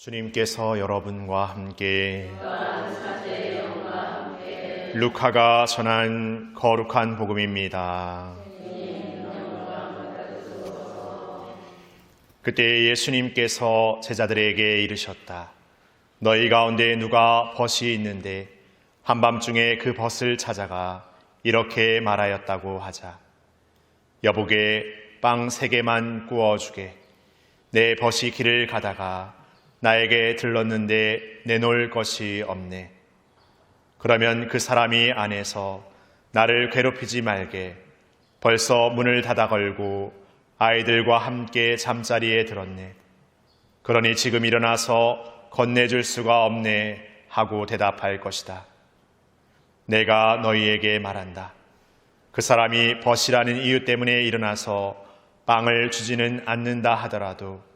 주님께서 여러분과 함께 루카가 전한 거룩한 복음입니다. 그때 예수님께서 제자들에게 이르셨다. 너희 가운데 누가 벗이 있는데 한밤중에 그 벗을 찾아가 이렇게 말하였다고 하자. 여보게 빵 세 개만 구워주게. 내 벗이 길을 가다가 나에게 들렀는데 내놓을 것이 없네. 그러면 그 사람이 안에서 나를 괴롭히지 말게. 벌써 문을 닫아 걸고 아이들과 함께 잠자리에 들었네. 그러니 지금 일어나서 건네줄 수가 없네 하고 대답할 것이다. 내가 너희에게 말한다. 그 사람이 벗이라는 이유 때문에 일어나서 빵을 주지는 않는다 하더라도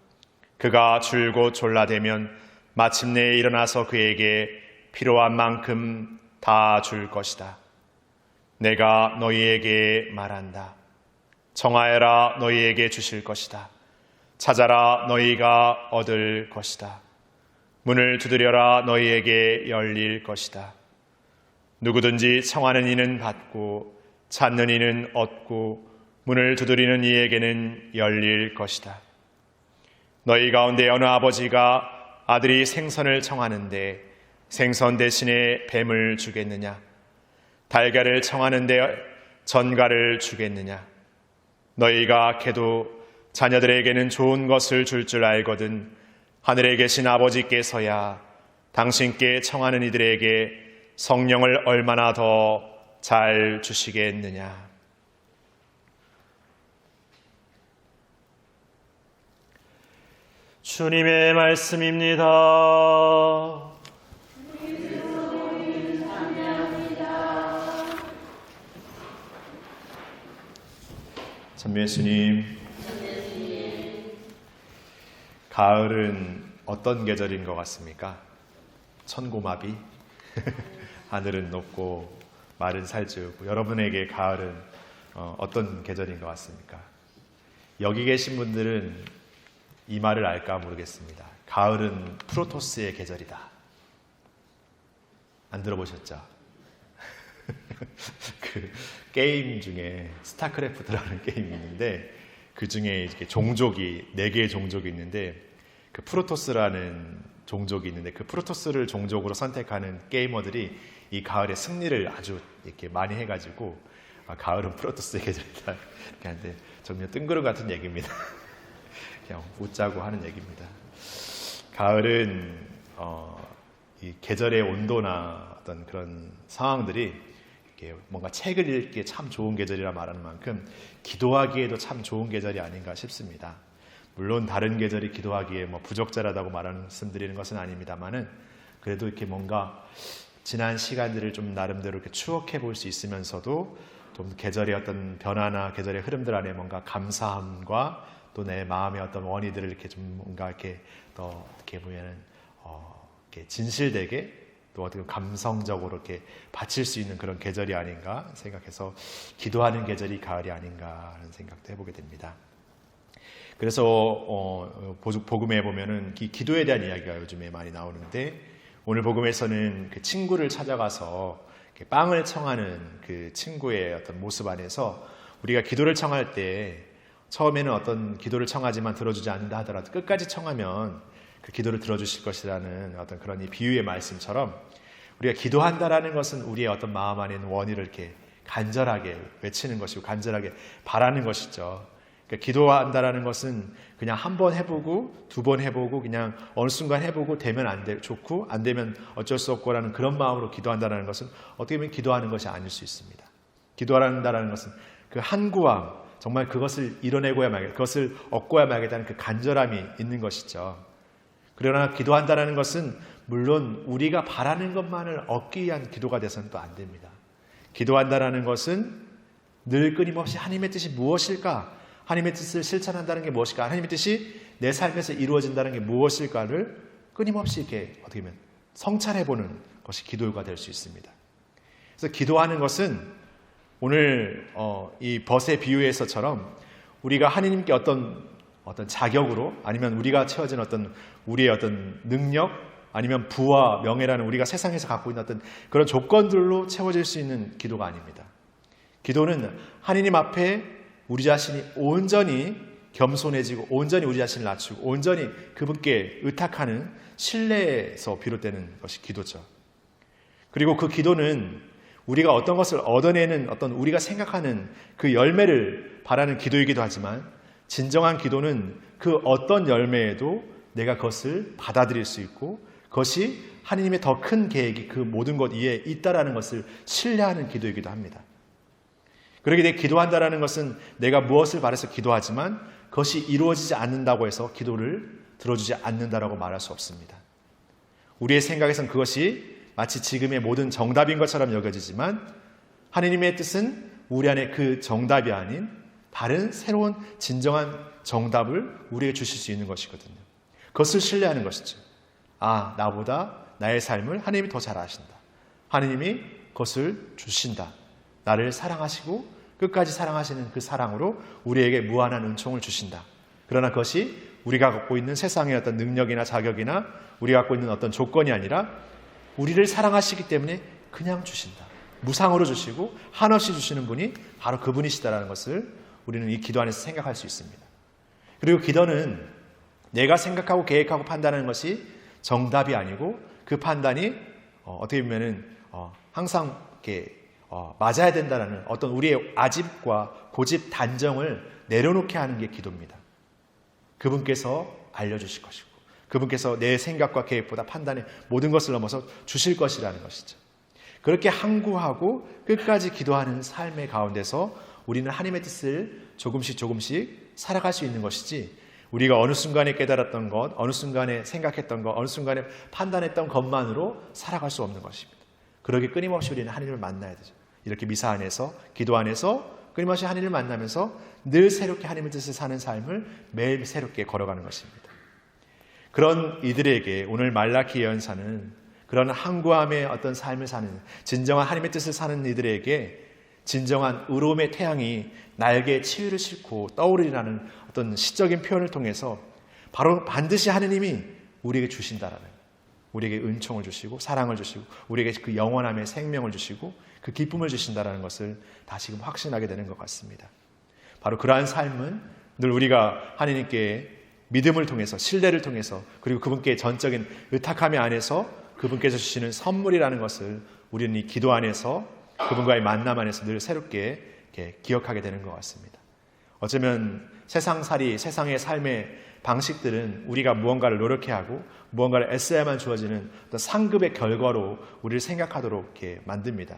그가 줄곧 졸라대면 마침내 일어나서 그에게 필요한 만큼 다 줄 것이다. 내가 너희에게 말한다. 청하여라 너희에게 주실 것이다. 찾아라 너희가 얻을 것이다. 문을 두드려라 너희에게 열릴 것이다. 누구든지 청하는 이는 받고 찾는 이는 얻고 문을 두드리는 이에게는 열릴 것이다. 너희 가운데 어느 아버지가 아들이 생선을 청하는데 생선 대신에 뱀을 주겠느냐? 달걀을 청하는데 전갈을 주겠느냐? 너희가 개도 자녀들에게는 좋은 것을 줄줄 알거든 하늘에 계신 아버지께서야 당신께 청하는 이들에게 성령을 얼마나 더 잘 주시겠느냐? 주님의 말씀입니다. 전미 예수님, 가을은 어떤 계절인 것 같습니까? 천고마비, 하늘은 높고 마른 살찌우고 여러분에게 가을은 어, 어떤 계절인 것 같습니까? 여기 계신 분들은 이 말을 알까 모르겠습니다. 가을은 프로토스의 계절이다. 안 들어보셨죠? 그 게임 중에 스타크래프트라는 게임이 있는데 그 중에 이렇게 종족이 네 개의 종족이 있는데 그 프로토스라는 종족이 있는데 그 프로토스를 종족으로 선택하는 게이머들이 이 가을에 승리를 아주 이렇게 많이 해가지고 아, 가을은 프로토스의 계절이다. 이렇게 하는데 정말 뜬구름 같은 얘기입니다. 그냥 웃자고 하는 얘기입니다. 가을은 어, 이 계절의 온도나 어떤 그런 상황들이 뭔가 책을 읽기에 참 좋은 계절이라 말하는 만큼 기도하기에도 참 좋은 계절이 아닌가 싶습니다. 물론 다른 계절이 기도하기에 뭐 부적절하다고 말씀드리는 것은 아닙니다만은 그래도 이렇게 뭔가 지난 시간들을 좀 나름대로 이렇게 추억해 볼 수 있으면서도 좀 계절의 어떤 변화나 계절의 흐름들 안에 뭔가 감사함과 또 내 마음의 어떤 원의들을 이렇게 좀 뭔가 이렇게 더 어떻게 보면은 어, 이렇게 진실되게 또 어떻게 감성적으로 이렇게 바칠 수 있는 그런 계절이 아닌가 생각해서 기도하는 계절이 가을이 아닌가 하는 생각도 해보게 됩니다. 그래서 어, 복음에 보면은 이 기도에 대한 이야기가 요즘에 많이 나오는데 오늘 복음에서는 그 친구를 찾아가서 빵을 청하는 그 친구의 어떤 모습 안에서 우리가 기도를 청할 때 처음에는 어떤 기도를 청하지만 들어주지 않는다 하더라도 끝까지 청하면 그 기도를 들어주실 것이라는 어떤 그런 이 비유의 말씀처럼 우리가 기도한다라는 것은 우리의 어떤 마음 안에 있는 원의를 이렇게 간절하게 외치는 것이고 간절하게 바라는 것이죠. 그러니까 기도한다라는 것은 그냥 한 번 해보고 두 번 해보고 그냥 어느 순간 해보고 되면 안 돼, 좋고 안 되면 어쩔 수 없고라는 그런 마음으로 기도한다라는 것은 어떻게 보면 기도하는 것이 아닐 수 있습니다. 기도한다라는 것은 그 한구함, 정말 그것을 이뤄내고야 말겠다, 그것을 얻고야 말겠다는 그 간절함이 있는 것이죠. 그러나 기도한다라는 것은 물론 우리가 바라는 것만을 얻기 위한 기도가 돼서는 또 안 됩니다. 기도한다라는 것은 늘 끊임없이 하나님의 뜻이 무엇일까? 하나님의 뜻을 실천한다는 게 무엇일까? 하나님의 뜻이 내 삶에서 이루어진다는 게 무엇일까를 끊임없이 이렇게 어떻게 보면 성찰해 보는 것이 기도가 될 수 있습니다. 그래서 기도하는 것은 오늘 어, 이 벗의 비유에서처럼 우리가 하나님께 어떤 어떤 자격으로 아니면 우리가 채워진 어떤 우리의 어떤 능력 아니면 부와 명예라는 우리가 세상에서 갖고 있는 어떤 그런 조건들로 채워질 수 있는 기도가 아닙니다. 기도는 하느님 앞에 우리 자신이 온전히 겸손해지고 온전히 우리 자신을 낮추고 온전히 그분께 의탁하는 신뢰에서 비롯되는 것이 기도죠. 그리고 그 기도는 우리가 어떤 것을 얻어내는 어떤 우리가 생각하는 그 열매를 바라는 기도이기도 하지만 진정한 기도는 그 어떤 열매에도 내가 그것을 받아들일 수 있고 그것이 하나님의 더 큰 계획이 그 모든 것 위에 있다라는 것을 신뢰하는 기도이기도 합니다. 그러게 내 기도한다라는 것은 내가 무엇을 바래서 기도하지만 그것이 이루어지지 않는다고 해서 기도를 들어주지 않는다라고 말할 수 없습니다. 우리의 생각에선 그것이 마치 지금의 모든 정답인 것처럼 여겨지지만 하느님의 뜻은 우리 안에 그 정답이 아닌 다른 새로운 진정한 정답을 우리에게 주실 수 있는 것이거든요. 그것을 신뢰하는 것이죠. 아, 나보다 나의 삶을 하나님이 더 잘 아신다. 하나님이 그것을 주신다. 나를 사랑하시고 끝까지 사랑하시는 그 사랑으로 우리에게 무한한 은총을 주신다. 그러나 그것이 우리가 갖고 있는 세상의 어떤 능력이나 자격이나 우리가 갖고 있는 어떤 조건이 아니라 우리를 사랑하시기 때문에 그냥 주신다. 무상으로 주시고 한없이 주시는 분이 바로 그분이시다라는 것을 우리는 이 기도 안에서 생각할 수 있습니다. 그리고 기도는 내가 생각하고 계획하고 판단하는 것이 정답이 아니고 그 판단이 어, 떻게 보면은 어, 항상 이렇게 어, 맞아야 된다는 어떤 우리의 아집과 고집 단정을 내려놓게 하는 게 기도입니다. 그분께서 알려주실 것이고 그분께서 내 생각과 계획보다 판단의 모든 것을 넘어서 주실 것이라는 것이죠. 그렇게 항구하고 끝까지 기도하는 삶의 가운데서 우리는 하나님의 뜻을 조금씩 조금씩 살아갈 수 있는 것이지 우리가 어느 순간에 깨달았던 것, 어느 순간에 생각했던 것, 어느 순간에 판단했던 것만으로 살아갈 수 없는 것입니다. 그러기 끊임없이 우리는 하나님을 만나야 되죠. 이렇게 미사 안에서, 기도 안에서 끊임없이 하나님을 만나면서 늘 새롭게 하나님의 뜻을 사는 삶을 매일 새롭게 걸어가는 것입니다. 그런 이들에게 오늘 말라키 예언사는 그런 항구함의 어떤 삶을 사는 진정한 하나님의 뜻을 사는 이들에게 진정한 의로움의 태양이 날개에 치유를 싣고 떠오르리라는 어떤 시적인 표현을 통해서 바로 반드시 하느님이 우리에게 주신다라는 우리에게 은총을 주시고 사랑을 주시고 우리에게 그 영원함의 생명을 주시고 그 기쁨을 주신다라는 것을 다시금 확신하게 되는 것 같습니다. 바로 그러한 삶은 늘 우리가 하나님께 믿음을 통해서 신뢰를 통해서 그리고 그분께 전적인 의탁함의 안에서 그분께서 주시는 선물이라는 것을 우리는 이 기도 안에서 그분과의 만남 안에서 늘 새롭게 기억하게 되는 것 같습니다. 어쩌면 세상살이, 세상의 삶의 방식들은 우리가 무언가를 노력해야 하고 무언가를 애써야만 주어지는 어떤 상급의 결과로 우리를 생각하도록 이렇게 만듭니다.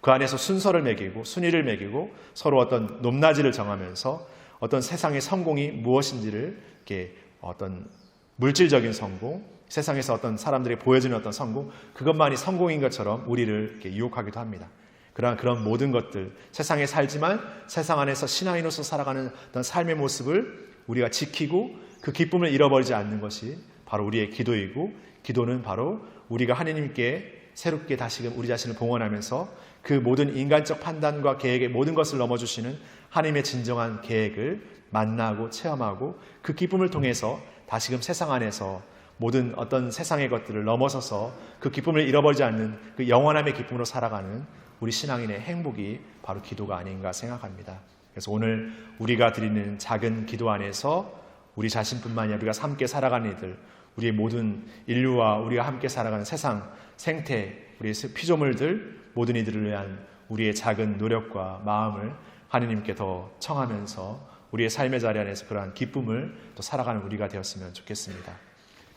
그 안에서 순서를 매기고 순위를 매기고 서로 어떤 높낮이를 정하면서 어떤 세상의 성공이 무엇인지를 이렇게 어떤 물질적인 성공, 세상에서 어떤 사람들이 보여주는 어떤 성공, 그것만이 성공인 것처럼 우리를 유혹하기도 합니다. 그러한 그런 모든 것들, 세상에 살지만 세상 안에서 신앙인으로서 살아가는 어떤 삶의 모습을 우리가 지키고 그 기쁨을 잃어버리지 않는 것이 바로 우리의 기도이고 기도는 바로 우리가 하나님께 새롭게 다시금 우리 자신을 봉헌하면서 그 모든 인간적 판단과 계획의 모든 것을 넘어주시는 하나님의 진정한 계획을 만나고 체험하고 그 기쁨을 통해서 다시금 세상 안에서 모든 어떤 세상의 것들을 넘어서서 그 기쁨을 잃어버리지 않는 그 영원함의 기쁨으로 살아가는 우리 신앙인의 행복이 바로 기도가 아닌가 생각합니다. 그래서 오늘 우리가 드리는 작은 기도 안에서 우리 자신뿐만 아니라 우리가 함께 살아가는 이들, 우리의 모든 인류와 우리가 함께 살아가는 세상, 생태, 우리의 피조물들, 모든 이들을 위한 우리의 작은 노력과 마음을 하느님께 더 청하면서 우리의 삶의 자리 안에서 그러한 기쁨을 또 살아가는 우리가 되었으면 좋겠습니다.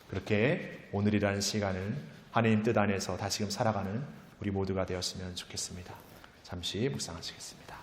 그렇게 오늘이라는 시간을 하느님 뜻 안에서 다시금 살아가는 우리 모두가 되었으면 좋겠습니다. 잠시 묵상하시겠습니다.